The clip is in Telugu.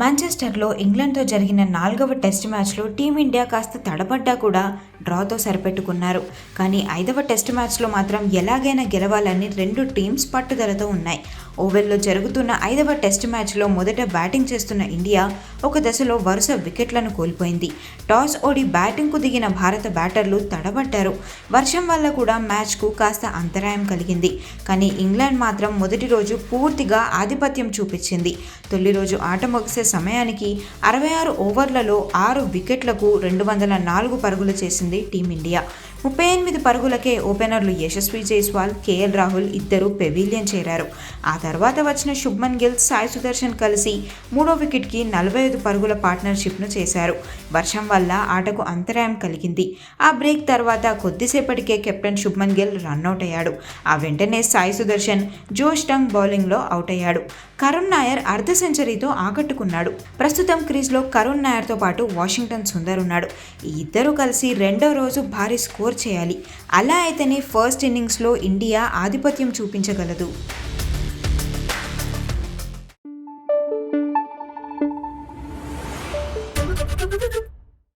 మాంచెస్టర్లో ఇంగ్లాండ్తో జరిగిన నాలుగవ టెస్ట్ మ్యాచ్లో టీమిండియా కాస్త తడబడ్డా కూడా డ్రాతో సరిపెట్టుకున్నారు. కానీ ఐదవ టెస్ట్ మ్యాచ్లో మాత్రం ఎలాగైనా గెలవాలని రెండు టీమ్స్ పట్టుదలతో ఉన్నాయి. ఓవెల్లో జరుగుతున్న ఐదవ టెస్ట్ మ్యాచ్లో మొదట బ్యాటింగ్ చేస్తున్న ఇండియా ఒక దశలో వరుస వికెట్లను కోల్పోయింది. టాస్ ఓడి బ్యాటింగ్కు దిగిన భారత బ్యాటర్లు తడబడ్డారు. వర్షం వల్ల కూడా మ్యాచ్కు కాస్త అంతరాయం కలిగింది. కానీ ఇంగ్లాండ్ మాత్రం మొదటి రోజు పూర్తిగా ఆధిపత్యం చూపించింది. తొలి రోజు ఆట ముగిసే సమయానికి అరవై ఆరు ఓవర్లలో ఆరు వికెట్లకు రెండు వందల నాలుగు పరుగులు చేసింది టీమిండియా. ముప్పై ఎనిమిది పరుగులకే ఓపెనర్లు యశస్వి జైస్వాల్ కేఎల్ రాహుల్ ఇద్దరు పెవిలియన్ చేరారు. ఆ తర్వాత వచ్చిన శుభ్మన్ గిల్ సాయి సుదర్శన్ కలిసి మూడో వికెట్కి నలభై ఐదు పరుగుల పార్ట్నర్షిప్ను చేశారు. వర్షం వల్ల ఆటకు అంతరాయం కలిగింది. ఆ బ్రేక్ తర్వాత కొద్దిసేపటికే captain Shubman Gill run out అయ్యాడు ఆ వెంటనే సాయి సుదర్శన్ జోష్ టంగ్ బౌలింగ్లో అవుట్ అయ్యాడు కరుణ్ నాయర్ అర్ధ సెంచరీతో ఆకట్టుకున్నాడు. ప్రస్తుతం క్రీజ్లో కరుణ్ నాయర్తో పాటు వాషింగ్టన్ సుందర్ ఉన్నాడు. ఈ ఇద్దరు కలిసి రెండో రోజు భారీ స్కోర్ చేయాలి అలా అయితేనే ఫస్ట్ ఇన్నింగ్స్లో ఇండియా ఆధిపత్యం చూపించగలదు Thank you.